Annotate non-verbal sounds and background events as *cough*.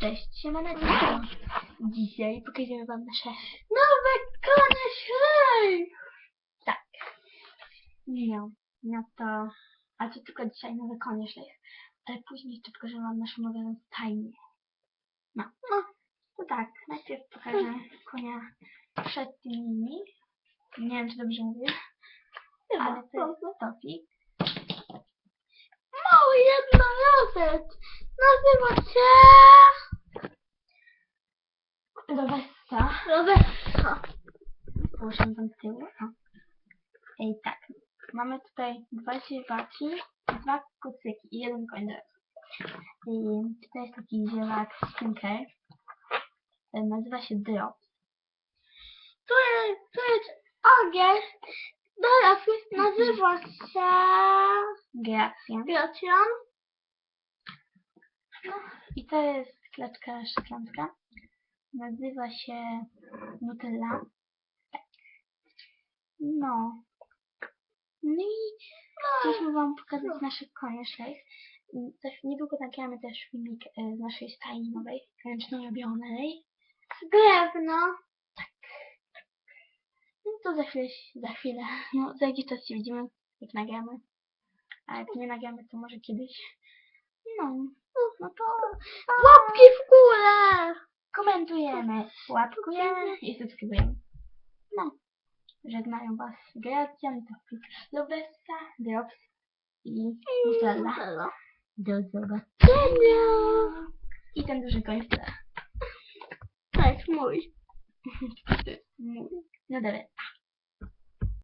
Cześć, siemaneczko. Dzisiaj pokażemy wam nasze Nowe konie! Tak. No, no to... A to tylko dzisiaj nowe konie. Ale później jeszcze pokażę wam naszą nową stajnię. No, no, to tak. Najpierw pokażę konia przed tymi. Nie wiem, czy dobrze mówię. Ale to jest Tofik. Mały jednorożec! Nazywa się... Roweska. Położę tam z tyłu. O. I tak. Mamy tutaj dwa ziewaki, dwa kucyki i jeden teraz. I tutaj jest taki ziewak Stinker. E, Nazywa się Drop. Tu jest, ogień. Teraz nazywa się... Gracja. Gracjan. No, I to jest kleczka szklanska. Nazywa się Nutella. Tak. No. No i chcieliśmy Wam pokazać nasze konie Też niedługo nagramy też filmik e, z naszej stajni nowej, ręcznie robionej. Z drewna. No to za chwilę, za chwilę, no za jakiś czas się widzimy, jak nagramy. A jak nie nagramy, to może kiedyś. No, no to Łapki w górę! Komentujemy, łapkujemy i subskrybujemy. No, żegnają Was Gracjan, Topik, Lobessa, Drops i Nutella. Do zobaczenia! I ten duży koń w tle. To jest mój. *laughs* To jest mój. No dobra.